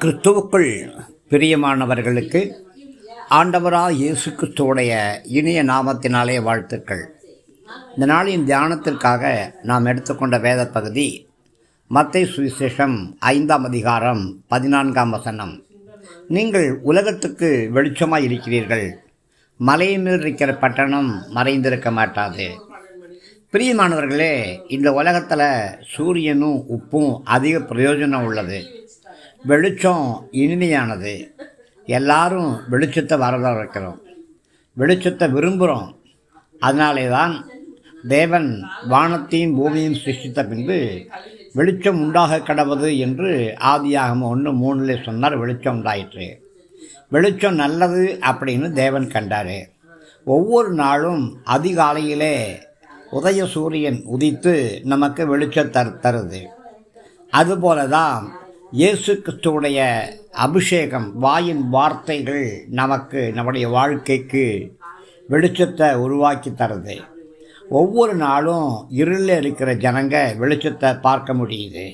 கிறிஸ்துவுக்குள் பிரியமானவர்களுக்கு ஆண்டவராக இயேசு கிறிஸ்துவோடைய இனிய நாமத்தினாலே வாழ்த்துக்கள். இந்த நாளின் தியானத்திற்காக நாம் எடுத்துக்கொண்ட வேத பகுதி மத்தை சுவிசேஷம் ஐந்தாம் அதிகாரம் பதினான்காம் வசனம். நீங்கள் உலகத்துக்கு வெளிச்சமாக இருக்கிறீர்கள். மலையின் மேல் இருக்கிற பட்டணம் மறைந்திருக்க மாட்டாது. பிரியமானவர்களே இந்த உலகத்தில் சூரியனும் உப்பும் அதிக பிரயோஜனம் உள்ளது. வெளிச்சம் இனிமையானது. எல்லாரும் வெளிச்சத்தை வரத இருக்கிறோம் வெளிச்சத்தை விரும்புகிறோம் அதனாலே தான் தேவன் வானத்தையும் பூமியும் சிருஷ்டித்த பின்பு வெளிச்சம் உண்டாக கிடவது என்று ஆதியாகம ஒன்று மூணில் சொன்னார் வெளிச்சம் உண்டாயிற்று. வெளிச்சம் நல்லது அப்படின்னு தேவன் கண்டார். ஒவ்வொரு நாளும் அதிகாலையிலே உதய சூரியன் உதித்து நமக்கு வெளிச்சம் தரு தருது. அதுபோல தான் இயேசு கிறிஸ்துவுடைய அபிஷேகம் வாயின் வார்த்தைகள் நமக்கு நம்முடைய வாழ்க்கைக்கு வெளிச்சத்தை உருவாக்கி தருது. ஒவ்வொரு நாளும் இருளில் இருக்கிற ஜனங்க வெளிச்சத்தை பார்க்க முடியுது.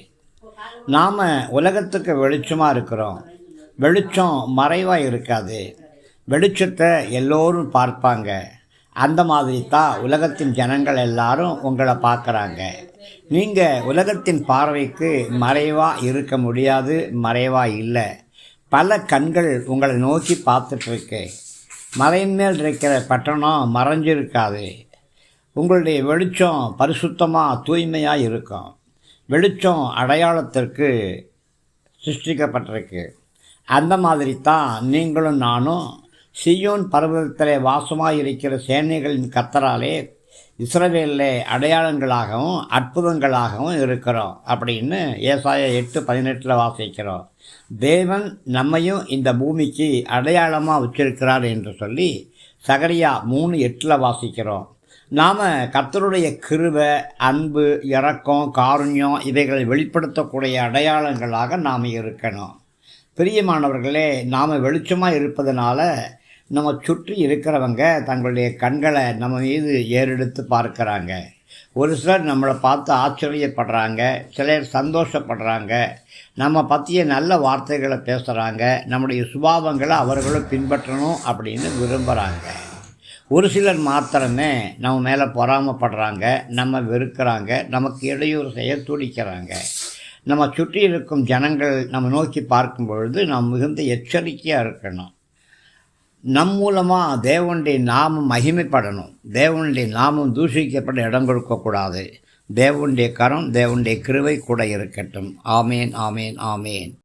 நாம் உலகத்துக்கு வெளிச்சமாக இருக்கிறோம். வெளிச்சம் மறைவாக இருக்காது. வெளிச்சத்தை எல்லோரும் பார்ப்பாங்க. அந்த மாதிரி தான் உலகத்தின் ஜனங்கள் எல்லாரும் உங்களை பார்க்குறாங்க. நீங்கள் உலகத்தின் பார்வைக்கு மறைவாக இருக்க முடியாது மறைவாக இல்லை. பல கண்கள் உங்களை நோக்கி பார்த்துட்ருக்கு மலையின் மேல் இருக்கிற பட்டணம் மறைஞ்சிருக்காது. உங்களுடைய வெளிச்சம் பரிசுத்தமாக தூய்மையாக இருக்கும். வெளிச்சம் அடையாளத்திற்கு சிருஷ்டிக்கப்பட்டிருக்கு. அந்த மாதிரி தான் நீங்களும் நானும் சியோன் பர்வதத்தில் வாசமாக இருக்கிற சேனைகளின் கத்தராலே இஸ்ரவேலில் அடையாளங்களாகவும் அற்புதங்களாகவும் இருக்கிறோம் அப்படின்னு ஏசாய எட்டு பதினெட்டில் வாசிக்கிறோம். தேவன் நம்மையும் இந்த பூமிக்கு அடையாளமாக வச்சிருக்கிறார் என்று சொல்லி சகரியா மூணு எட்டில் வாசிக்கிறோம். நாம் கத்தருடைய கிருபை அன்பு இரக்கம் காருண்யம் இவைகளை வெளிப்படுத்தக்கூடிய அடையாளங்களாக நாம் இருக்கணும். பிரியமானவர்களே நாம் வெளிச்சமாக இருப்பதனால நம்ம சுற்றி இருக்கிறவங்க தங்களுடைய கண்களை நம்ம மீது ஏறெடுத்து பார்க்குறாங்க. ஒரு சிலர் நம்மளை பார்த்து ஆச்சரியப்படுறாங்க சிலர் சந்தோஷப்படுறாங்க நம்ம பற்றிய நல்ல வார்த்தைகளை பேசுகிறாங்க நம்முடைய சுபாவங்களை அவர்களும் பின்பற்றணும் அப்படின்னு விரும்புகிறாங்க ஒரு சிலர் மாத்திரமே நம்ம மேலே பொறாமப்படுறாங்க நம்ம வெறுக்கிறாங்க நமக்கு இடையூறு செய்ய துடிக்கிறாங்க. நம்ம சுற்றி இருக்கும் ஜனங்கள் நம்ம நோக்கி பார்க்கும் பொழுது நாம் மிகுந்த எச்சரிக்கையாக இருக்கணும். நம் மூலமாக தேவனுடைய நாமம் மகிமைப்படணும். தேவனுடைய நாமம் தூஷிக்கப்பட இடம் கொடுக்கக்கூடாது. தேவனுடைய கரம் தேவனுடைய கிருவை கூட இருக்கட்டும். ஆமேன் ஆமேன் ஆமேன்.